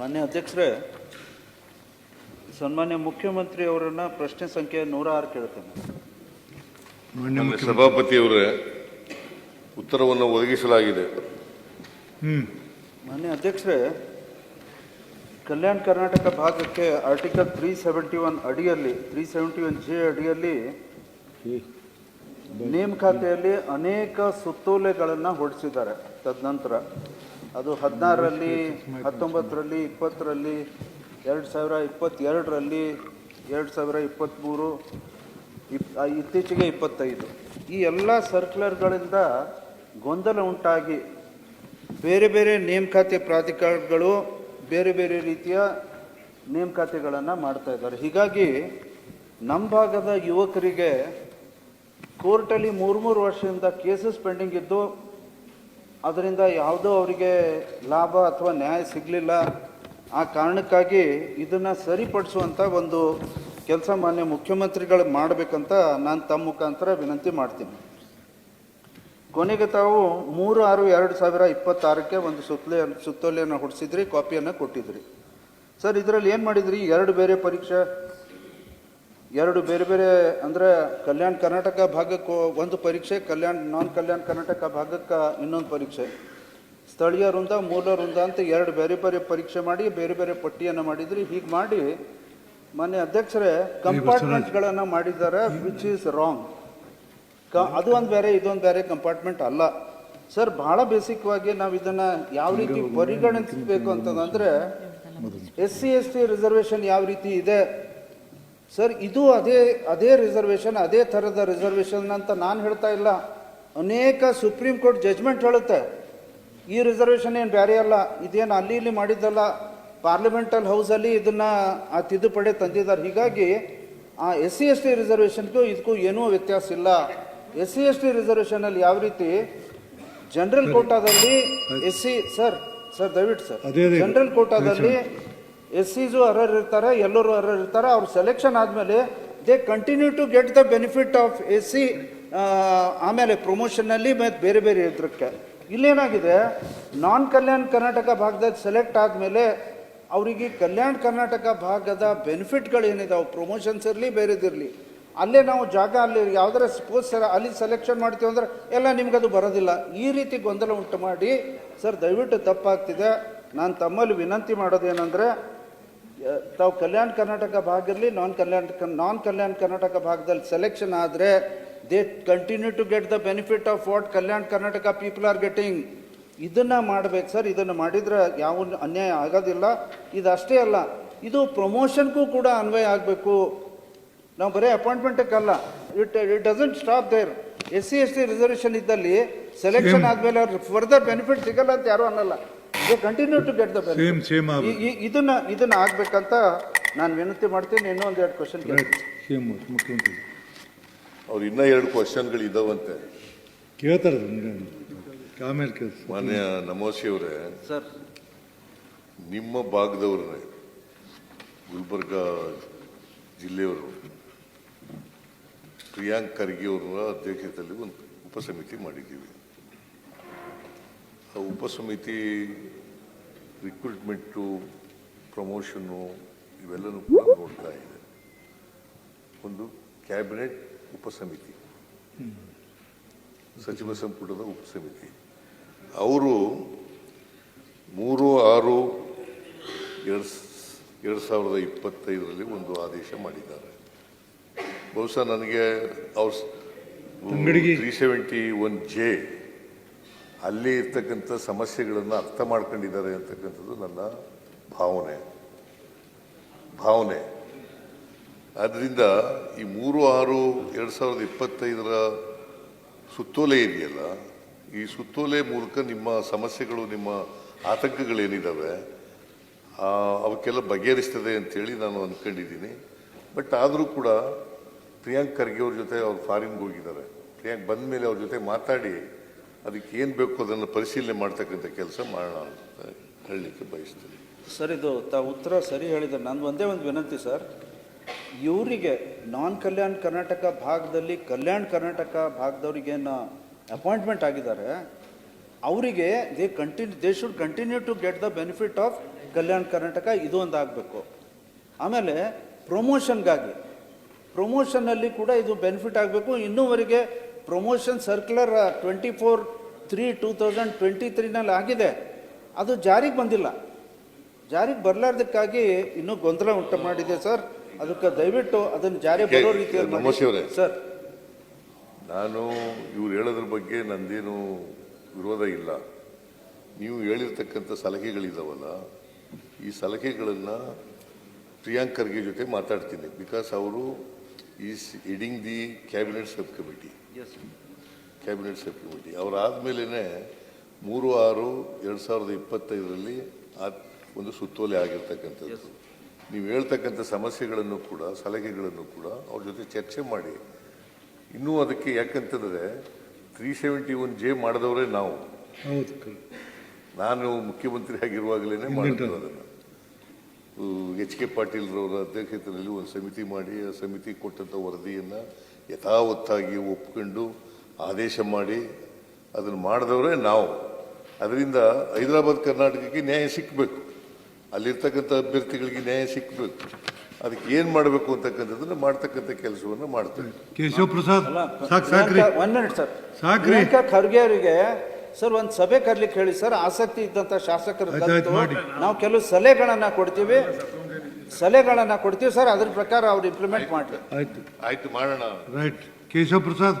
ಮಾನ್ಯ ಅಧ್ಯಕ್ಷರೇ ಸನ್ಮಾನ್ಯ ಮುಖ್ಯಮಂತ್ರಿ ಅವರನ್ನ ಪ್ರಶ್ನೆ ಸಂಖ್ಯೆ ನೂರ ಆರು ಕೇಳ್ತೇನೆ. ಮಾನ್ಯ ಸಭಾಪತಿಯವರೇ ಉತ್ತರವನ್ನು ಒದಗಿಸಲಾಗಿದೆ. ಹ್ಮ್. ಮಾನ್ಯ ಅಧ್ಯಕ್ಷರೇ ಕಲ್ಯಾಣ ಕರ್ನಾಟಕ ಭಾಗಕ್ಕೆ ಆರ್ಟಿಕಲ್ ತ್ರೀ ಸೆವೆಂಟಿ ಒನ್ ಅಡಿಯಲ್ಲಿ ತ್ರೀ ಸೆವೆಂಟಿ ಒನ್ ಜೆ ಅಡಿಯಲ್ಲಿ ನೇಮಕಾತಿಯಲ್ಲಿ ಅನೇಕ ಸುತ್ತೋಲೆಗಳನ್ನು ಹೊಡಿಸಿದ್ದಾರೆ. ತದನಂತರ ಅದು ಹದಿನಾರರಲ್ಲಿ, ಹತ್ತೊಂಬತ್ತರಲ್ಲಿ, ಇಪ್ಪತ್ತರಲ್ಲಿ, ಎರಡು ಸಾವಿರ ಇಪ್ಪತ್ತೆರಡರಲ್ಲಿ, ಎರಡು ಸಾವಿರ ಇಪ್ಪತ್ತ್ಮೂರು, ಇಪ್ ಇತ್ತೀಚೆಗೆ ಇಪ್ಪತ್ತೈದು. ಈ ಎಲ್ಲ ಸರ್ಕ್ಯುಲರ್ಗಳಿಂದ ಗೊಂದಲ ಉಂಟಾಗಿ ಬೇರೆ ಬೇರೆ ನೇಮಕಾತಿ ಪ್ರಾಧಿಕಾರಗಳು ಬೇರೆ ಬೇರೆ ರೀತಿಯ ನೇಮಕಾತಿಗಳನ್ನು ಮಾಡ್ತಾ ಇದ್ದಾರೆ. ಹೀಗಾಗಿ ನಮ್ಮ ಭಾಗದ ಯುವಕರಿಗೆ ಕೋರ್ಟಲ್ಲಿ ಮೂರು ಮೂರು ವರ್ಷದಿಂದ ಕೇಸಸ್ ಪೆಂಡಿಂಗ್ ಇದ್ದು ಅದರಿಂದ ಯಾವುದೋ ಅವರಿಗೆ ಲಾಭ ಅಥವಾ ನ್ಯಾಯ ಸಿಗಲಿಲ್ಲ. ಆ ಕಾರಣಕ್ಕಾಗಿ ಇದನ್ನು ಸರಿಪಡಿಸುವಂಥ ಒಂದು ಕೆಲಸ ಮಾನ್ಯ ಮುಖ್ಯಮಂತ್ರಿಗಳು ಮಾಡಬೇಕಂತ ನಾನು ತಮ್ಮ ಮುಖಾಂತರ ವಿನಂತಿ ಮಾಡ್ತೀನಿ. ಕೊನೆಗೆ ತಾವು ಮೂರು ಆರು ಎರಡು ಸಾವಿರ ಇಪ್ಪತ್ತಾರಕ್ಕೆ ಒಂದು ಸುತ್ತಲೆ ಸುತ್ತೋಲೆಯನ್ನು ಹೊಡಿಸಿದ್ರಿ, ಕಾಪಿಯನ್ನು ಕೊಟ್ಟಿದ್ರಿ. ಸರ್, ಇದರಲ್ಲಿ ಏನು ಮಾಡಿದ್ರಿ? ಎರಡು ಬೇರೆ ಪರೀಕ್ಷೆ ಎರಡು ಬೇರೆ ಬೇರೆ ಅಂದರೆ ಕಲ್ಯಾಣ ಕರ್ನಾಟಕ ಭಾಗಕ್ಕೆ ಒಂದು ಪರೀಕ್ಷೆ ಕಲ್ಯಾಣ ನಾನ್ ಕಲ್ಯಾಣ ಕರ್ನಾಟಕ ಭಾಗಕ್ಕೆ ಇನ್ನೊಂದು ಪರೀಕ್ಷೆ. ಸ್ಥಳೀಯ ವೃಂದ ಮೂಲ ವೃಂದ ಅಂತ ಎರಡು ಬೇರೆ ಬೇರೆ ಪರೀಕ್ಷೆ ಮಾಡಿ ಬೇರೆ ಬೇರೆ ಪಟ್ಟಿಯನ್ನು ಮಾಡಿದ್ರಿ. ಹೀಗೆ ಮಾಡಿ ಮಾನ್ಯ ಅಧ್ಯಕ್ಷರೇ ಕಂಪಾರ್ಟ್ಮೆಂಟ್ಗಳನ್ನು ಮಾಡಿದ್ದಾರೆ ವಿಚ್ ಈಸ್ ರಾಂಗ್ ಕ ಅದು ಒಂದು ಬೇರೆ ಇದೊಂದು ಬೇರೆ ಕಂಪಾರ್ಟ್ಮೆಂಟ್ ಅಲ್ಲ. ಸರ್ ಬಹಳ ಬೇಸಿಕ್ವಾಗಿ ನಾವು ಇದನ್ನು ಯಾವ ರೀತಿ ಪರಿಗಣಿಸಬೇಕು ಅಂತಂದ್ರೆ S C S T reservation ಯಾವ ರೀತಿ ಇದೆ? ಸರ್ ಇದು ಅದೇ ಅದೇ ರಿಸರ್ವೇಷನ್ ಅದೇ ಥರದ ರಿಸರ್ವೇಷನ್ ಅಂತ ನಾನು ಹೇಳ್ತಾ ಇಲ್ಲ. ಅನೇಕ ಸುಪ್ರೀಂ ಕೋರ್ಟ್ ಜಜ್ಮೆಂಟ್ ಹೇಳುತ್ತೆ. ಈ ರಿಸರ್ವೇಷನ್ ಏನು ಬೇರೆ ಅಲ್ಲ ಇದೇನು ಅಲ್ಲಿ ಇಲ್ಲಿ ಮಾಡಿದ್ದಲ್ಲ. ಪಾರ್ಲಿಮೆಂಟಲ್ ಹೌಸಲ್ಲಿ ಇದನ್ನು ಆ ತಿದ್ದುಪಡಿ ತಂದಿದ್ದಾರೆ. ಹೀಗಾಗಿ ಆ ಎಸ್ ಸಿ ಎಸ್ ಟಿ ರಿಸರ್ವೇಷನ್ಗೂ ಇದಕ್ಕೂ ಏನೂ ವ್ಯತ್ಯಾಸ ಇಲ್ಲ. ಎಸ್ ಸಿ ಎಸ್ ಟಿ ರಿಸರ್ವೇಷನಲ್ಲಿ ಯಾವ ರೀತಿ ಜನರಲ್ ಕೋಟಾದಲ್ಲಿ ಎಸ್ ಸಿ ಸರ್ ಸರ್ ದಯವಿಟ್ಟು ಸರ್. ಜನರಲ್ ಕೋಟಾದಲ್ಲಿ ಎಸ್ ಸಿಸು ಅರ್ಹರು ಇರ್ತಾರೆ, ಎಲ್ಲರೂ ಅರ್ಹರು ಇರ್ತಾರೆ, ಅವ್ರು ಸೆಲೆಕ್ಷನ್ ಆದಮೇಲೆ they continue to get the benefit of S C ಆಮೇಲೆ ಪ್ರಮೋಷನ್ನಲ್ಲಿ ಮತ್ತು ಬೇರೆ ಬೇರೆ ಇದಕ್ಕೆ ಇಲ್ಲೇನಾಗಿದೆ ನಾನ್ ಕಲ್ಯಾಣ ಕರ್ನಾಟಕ ಭಾಗದಲ್ಲಿ ಸೆಲೆಕ್ಟ್ ಆದಮೇಲೆ ಅವರಿಗೆ ಕಲ್ಯಾಣ ಕರ್ನಾಟಕ ಭಾಗದ ಬೆನಿಫಿಟ್ಗಳೇನಿದಾವೆ ಪ್ರಮೋಷನ್ಸ್ ಇರಲಿ ಬೇರೆದಿರಲಿ ಅಲ್ಲೇ ನಾವು ಜಾಗ, ಅಲ್ಲಿ ಯಾವ್ದಾರ ಸ್ಪೋರ್ಟ್ಸ್ ಅಲ್ಲಿ ಸೆಲೆಕ್ಷನ್ ಮಾಡ್ತೀವಿ ಅಂದ್ರೆ ಎಲ್ಲ ನಿಮ್ಗದು ಬರೋದಿಲ್ಲ. ಈ ರೀತಿ ಗೊಂದಲ ಉಂಟು ಮಾಡಿ, ಸರ್ ದಯವಿಟ್ಟು ತಪ್ಪಾಗ್ತಿದೆ. ನಾನು ತಮ್ಮಲ್ಲಿ ವಿನಂತಿ ಮಾಡೋದೇನೆಂದರೆ ತಾವು ಕಲ್ಯಾಣ ಕರ್ನಾಟಕ ಭಾಗ ಇರಲಿ ನಾನ್ ಕಲ್ಯಾಣ ನಾನ್ ಕಲ್ಯಾಣ ಕರ್ನಾಟಕ ಭಾಗದಲ್ಲಿ ಸೆಲೆಕ್ಷನ್ ಆದರೆ they continue to get the benefit of what Kalyana Karnataka people are getting ಇದನ್ನು ಮಾಡಬೇಕು ಸರ್ ಇದನ್ನು ಮಾಡಿದ್ರೆ ಯಾವ ಅನ್ಯಾಯ ಆಗೋದಿಲ್ಲ. ಇದು ಅಷ್ಟೇ ಅಲ್ಲ ಇದು ಪ್ರಮೋಷನ್ಗೂ ಕೂಡ ಅನ್ವಯ ಆಗಬೇಕು. ನಾವು ಬರೀ ಅಪಾಯಿಂಟ್ಮೆಂಟಕ್ಕಲ್ಲ it it doesn't stop there S C S T reservation ಇದ್ದಲ್ಲಿ ಸೆಲೆಕ್ಷನ್ ಆದಮೇಲೆ ಅವ್ರಿಗೆ ಫರ್ದರ್ ಬೆನಿಫಿಟ್ ಸಿಗಲ್ಲ ಅಂತ ಯಾರೂ ಅನ್ನಲ್ಲ. They continue to get the same ಇದನ್ನ ಇದನ್ನ ಆಗ್ಬೇಕಂತ ನಾನು ವಿನಂತಿ ಮಾಡ್ತೀನಿ ಇನ್ನೊಂದು ಎರಡು ಕ್ವಶನ್ ಕೇಳ್ತೀನಿ. ಸೇಮ್ ಮುಖ್ಯಮಂತ್ರಿ. ಅವ್ರು ಇನ್ನೂ ಎರಡು ಕ್ವಶನ್ಗಳು ಇದಾವಂತೆ. ಕೇಳ್ತಾರೆ ಆಮೇಲೆ ಕೇಳ್ತಾರೆ ಮಾನ್ಯ ನಮೋಸಿ ಅವರೇ ಸರ್. ನಿಮ್ಮ ಭಾಗದವ್ರನ್ನೇ ಗುಲ್ಬರ್ಗ ಜಿಲ್ಲೆಯವರು ಪ್ರಿಯಾಂಕ್ ಖರ್ಗೆ ಅವರ ಅಧ್ಯಕ್ಷತೆಯಲ್ಲಿ ಒಂದು ಉಪಸಮಿತಿ ಮಾಡಿದ್ದೀವಿ. ಉಪಸಮಿತಿ ರಿಕ್ರೂಟ್ಮೆಂಟು ಪ್ರಮೋಷನ್ನು ಇವೆಲ್ಲನೂ ಕೂಡ ನೋಡ್ತಾ ಇದೆ ಒಂದು ಕ್ಯಾಬಿನೆಟ್ ಉಪಸಮಿತಿ ಸಚಿವ ಸಂಪುಟದ ಉಪಸಮಿತಿ ಅವರು ಮೂರು ಆರು ಎರಡು ಎರಡು ಸಾವಿರದ ಇಪ್ಪತ್ತೈದರಲ್ಲಿ ಒಂದು ಆದೇಶ ಮಾಡಿದ್ದಾರೆ ಬಹುಶಃ ನನಗೆ ಅವ್ರ. ತ್ರೀ ಸೆವೆಂಟಿ ಒನ್ ಜೆ ಅಲ್ಲಿ ಇರ್ತಕ್ಕಂಥ ಸಮಸ್ಯೆಗಳನ್ನು ಅರ್ಥ ಮಾಡ್ಕೊಂಡಿದ್ದಾರೆ ಅಂತಕ್ಕಂಥದ್ದು ನನ್ನ ಭಾವನೆ. ಭಾವನೆ. ಆದ್ದರಿಂದ ಈ ಮೂರು ಆರು ಎರಡು ಸಾವಿರದ ಇಪ್ಪತ್ತೈದರ ಸುತ್ತೋಲೆ ಇದೆಯಲ್ಲ, ಈ ಸುತ್ತೋಲೆ ಮೂಲಕ ನಿಮ್ಮ ಸಮಸ್ಯೆಗಳು, ನಿಮ್ಮ ಆತಂಕಗಳೇನಿದ್ದಾವೆ ಅವಕ್ಕೆಲ್ಲ ಬಗೆಹರಿಸ್ತದೆ ಅಂತೇಳಿ ನಾನು ಅಂದ್ಕೊಂಡಿದ್ದೀನಿ ಬಟ್ ಆದರೂ ಕೂಡ ಪ್ರಿಯಾಂಕ್ ಖರ್ಗೆ ಅವ್ರ ಜೊತೆ ಅವ್ರು ಫಾರಿನ್ಗೆ ಹೋಗಿದ್ದಾರೆ. ಪ್ರಿಯಾಂಕ್ ಬಂದ ಮೇಲೆ ಅವ್ರ ಜೊತೆ ಮಾತಾಡಿ ಅದಕ್ಕೆ ಏನು ಬೇಕು ಅದನ್ನು ಪರಿಶೀಲನೆ ಮಾಡ್ತಕ್ಕಂಥ ಕೆಲಸ ಮಾಡೋಣ ಅಂತ ಹೇಳಲಿಕ್ಕೆ ಬಯಸ್ತೀನಿ. ಸರ್, ಇದು ತಾವು ಉತ್ತರ ಸರಿ ಹೇಳಿದ ನಂದು ಒಂದೇ ಒಂದು ವಿನಂತಿ ಸರ್. ಇವರಿಗೆ ನಾನ್ ಕಲ್ಯಾಣ ಕರ್ನಾಟಕ ಭಾಗದಲ್ಲಿ ಕಲ್ಯಾಣ ಕರ್ನಾಟಕ ಭಾಗದವ್ರಿಗೇನು ಅಪಾಯಿಂಟ್ಮೆಂಟ್ ಆಗಿದ್ದಾರೆ, ಅವರಿಗೆ they continue they should continue to get the benefit of Kalyana Karnataka ಇದು ಒಂದು ಆಗಬೇಕು ಆಮೇಲೆ ಪ್ರಮೋಷನ್ಗಾಗಿ ಪ್ರೊಮೋಷನ್ನಲ್ಲಿ ಕೂಡ ಇದು ಬೆನಿಫಿಟ್ ಆಗಬೇಕು. ಇನ್ನೂವರೆಗೆ promotion circular twenty four three two thousand twenty ತ್ರೀನಲ್ಲಿ ಆಗಿದೆ. ಅದು ಜಾರಿಗೆ ಬಂದಿಲ್ಲ. ಜಾರಿಗೆ ಬರಲಾರ್ದಕ್ಕಾಗಿ ಇನ್ನೂ ಗೊಂದಲ ಉಂಟು ಮಾಡಿದೆ ಸರ್. ಅದಕ್ಕೆ ದಯವಿಟ್ಟು ಅದನ್ನು ಜಾರಿ ಬರೋ ರೀತಿಯಲ್ಲಿ. ಸರ್ ನಾನು ಇವ್ರು ಹೇಳೋದ್ರ ಬಗ್ಗೆ ನಂದೇನು ವಿರೋಧ ಇಲ್ಲ. ನೀವು ಹೇಳಿರ್ತಕ್ಕಂಥ ಸಲಹೆಗಳಿದ್ದಾವಲ್ಲ ಈ ಸಲಹೆಗಳನ್ನು ಪ್ರಿಯಾಂಕರ್ಗೆ ಜೊತೆ ಮಾತಾಡ್ತೀನಿ. ಬಿಕಾಸ್ ಅವರು is heading the cabinet sub committee cabinet sub committee ಅವರಾದ್ಮೇಲೆ ಮೂರು ಆರು ಎರಡು ಸಾವಿರದ ಇಪ್ಪತ್ತೈದರಲ್ಲಿ ಆ ಒಂದು ಸುತ್ತೋಲೆ ಆಗಿರ್ತಕ್ಕಂಥದ್ದು. ನೀವು ಹೇಳ್ತಕ್ಕಂಥ ಸಮಸ್ಯೆಗಳನ್ನು ಕೂಡ ಸಲಹೆಗಳನ್ನು ಕೂಡ ಅವ್ರ ಜೊತೆ ಚರ್ಚೆ ಮಾಡಿ. ಇನ್ನೂ ಅದಕ್ಕೆ ಯಾಕಂತಂದ್ರೆ ತ್ರೀ ಸೆವೆಂಟಿ ಒನ್ ಜೆ ಮಾಡಿದವರೇ ನಾವು. ನಾನು ಮುಖ್ಯಮಂತ್ರಿ ಆಗಿರುವಾಗಲೇ ಮಾಡಿದ್ದು ಅದನ್ನು. ಎಚ್ ಕೆ ಪಾಟೀಲ್ರವರ ಅಧ್ಯಕ್ಷತೆಯಲ್ಲಿ ಒಂದು ಸಮಿತಿ ಮಾಡಿ ಆ ಸಮಿತಿ ಕೊಟ್ಟಂಥ ವರದಿಯನ್ನು ಯಥಾವತ್ತಾಗಿ ಒಪ್ಕೊಂಡು ಆದೇಶ ಮಾಡಿ ಅದನ್ನು ಮಾಡಿದವರೇ ನಾವು. ಅದರಿಂದ ಹೈದರಾಬಾದ್ ಕರ್ನಾಟಕಕ್ಕೆ ನ್ಯಾಯ ಸಿಕ್ಕಬೇಕು ಅಲ್ಲಿರ್ತಕ್ಕಂಥ ಅಭ್ಯರ್ಥಿಗಳಿಗೆ ನ್ಯಾಯ ಸಿಕ್ಕಬೇಕು ಅದಕ್ಕೆ ಏನು ಮಾಡಬೇಕು ಅಂತಕ್ಕಂಥದ್ದನ್ನು ಮಾಡ್ತಕ್ಕಂಥ ಕೆಲಸವನ್ನು ಮಾಡ್ತೇವೆ. ಕೇಶವ ಪ್ರಸಾದ್ ಸರ್. ಖರ್ಗೆ ಅವರಿಗೆ ಸರ್ ಒಂದು ಸಭೆ ಕರ್ಲಿಕ್ಕೆ ಹೇಳಿ ಸರ್ ಆಸಕ್ತಿ ಇದ್ದಂತ ಶಾಸಕರು. ನಾವು ಕೆಲವು ಸಲಹೆಗಳನ್ನ ಕೊಡ್ತೀವಿ. ಸಲಹೆಗಳನ್ನ ಕೊಡ್ತೀವಿ ಸರ್ ಅದ್ರ ಪ್ರಕಾರ ಅವ್ರು ಇಂಪ್ಲಿಮೆಂಟ್ ಮಾಡಲಿ. ಆಯ್ತು. ಆಯ್ತು ಮಾಡೋಣ. ರೈಟ್. ಕೇಶವ ಪ್ರಸಾದ್